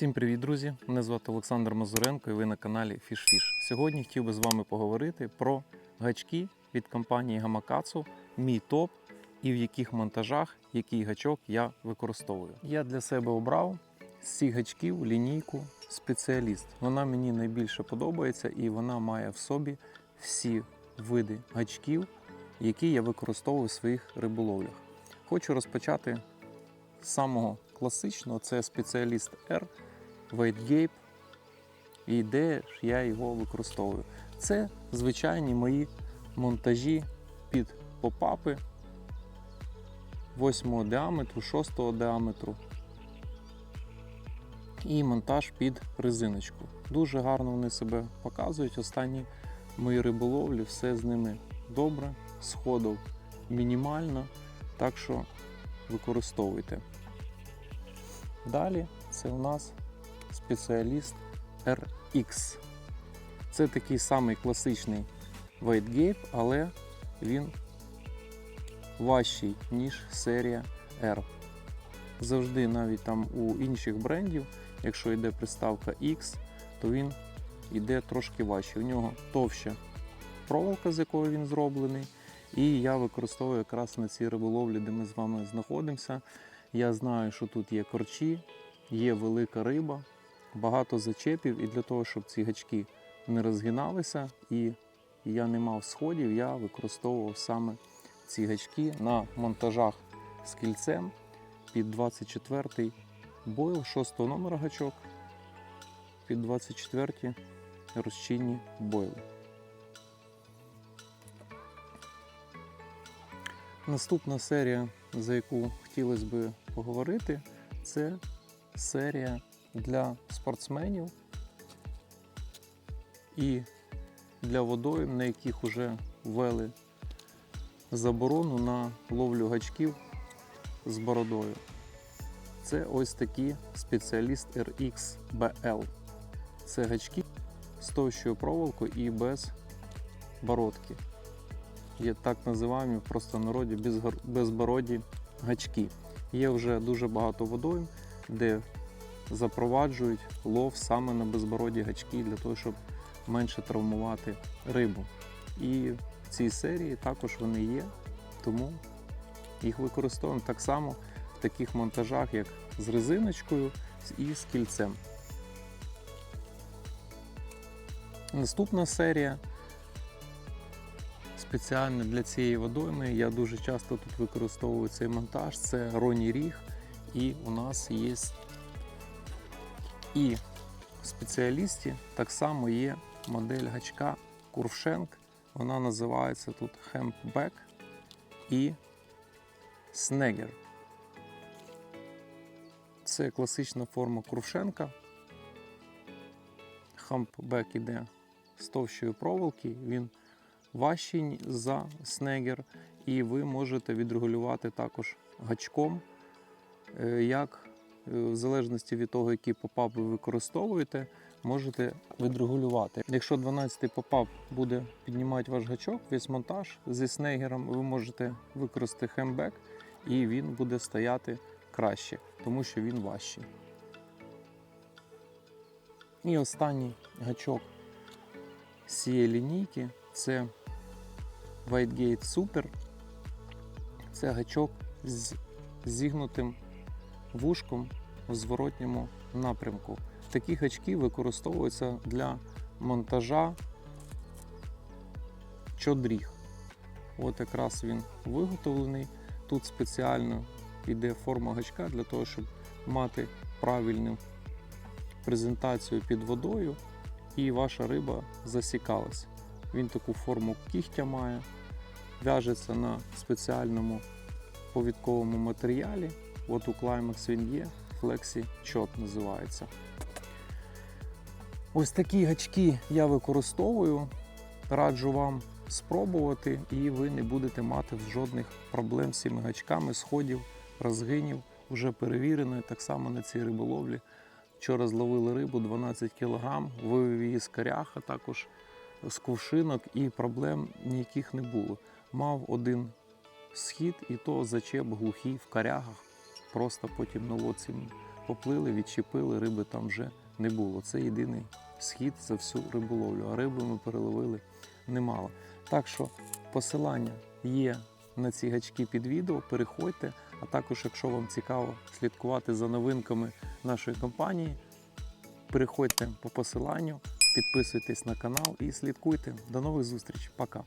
Всім привіт, друзі! Мене звати Олександр Мазуренко і ви на каналі FishFish. Сьогодні хотів би з вами поговорити про гачки від компанії Гамакацу, мій топ і в яких монтажах який гачок я використовую. Я для себе обрав з цих гачків лінійку спеціаліст. Вона мені найбільше подобається і вона має в собі всі види гачків, які я використовую в своїх риболовлях. Хочу розпочати з самого класичного, це спеціаліст R White Gape. І де ж я його використовую? Це звичайні мої монтажі під попапи 8 діаметру, 6 діаметру. І монтаж під резиночку. Дуже гарно вони себе показують. Останні мої риболовлі, все з ними добре, сходов мінімально, так що використовуйте. Далі це у нас спеціаліст RX. Це такий самий класичний White Gape, але він важчий, ніж серія R. Завжди, навіть там у інших брендів, якщо йде приставка X, то він йде трошки важче. У нього товща проволока, з якої він зроблений. І я використовую якраз на цій риболовлі, де ми з вами знаходимося. Я знаю, що тут є корчі, є велика риба, багато зачепів, і для того, щоб ці гачки не розгиналися і я не мав сходів, я використовував саме ці гачки на монтажах з кільцем під 24 бойл 6 номера гачок, під 24 розчинні бойли. Наступна серія, за яку хотілося б поговорити, це серія для спортсменів і для водойм, на яких вже ввели заборону на ловлю гачків з бородою. Це ось такі спеціаліст RX BL. Це гачки з товщою проволокою і без бородки. Є так називаємо в простонароді безбороді гачки. Є вже дуже багато водойм, де запроваджують лов саме на безбороді гачки для того, щоб менше травмувати рибу. І в цій серії також вони є, тому їх використовуємо так само в таких монтажах, як з резиночкою і з кільцем. Наступна серія спеціально для цієї водойми. Я дуже часто тут використовую цей монтаж. Це Роні Ріг. І у нас є і в спеціалісті так само є модель гачка Куршенк. Вона називається тут Hempback і Снегер. Це класична форма Куршенка. Хампбек іде з товщої проволоки. Він важчий за снегер, і ви можете відрегулювати також гачком, е, як в залежності від того, який попап ви використовуєте, можете відрегулювати. Якщо 12-й попап буде піднімати ваш гачок, весь монтаж зі снегером, ви можете використати хембек, і він буде стояти краще, тому що він важчий. І останній гачок цієї лінійки це Whitegate Super. Це гачок з зігнутим вушком в зворотньому напрямку. Такі гачки використовуються для монтажа чодріг. От якраз він виготовлений. Тут спеціально йде форма гачка для того, щоб мати правильну презентацію під водою і ваша риба засікалась. Він таку форму кігтя має, в'яжеться на спеціальному повідковому матеріалі. От у Climax він є, Flexi Shot називається. Ось такі гачки я використовую. Раджу вам спробувати, і ви не будете мати жодних проблем з цими гачками, сходів, розгинів. Вже перевірено так само на цій риболовлі. Вчора зловили рибу 12 кг, вивів її з корях, а також з кувшинок, і проблем ніяких не було. Мав один схід, і то зачеп глухий в корягах. Просто потім на лодці поплили, відчепили, риби там вже не було. Це єдиний схід за всю риболовлю, а риби ми переловили немало. Так що посилання є на ці гачки під відео. Переходьте. А також, якщо вам цікаво слідкувати за новинками нашої компанії, переходьте по посиланню, підписуйтесь на канал і слідкуйте. До нових зустрічей. Пока.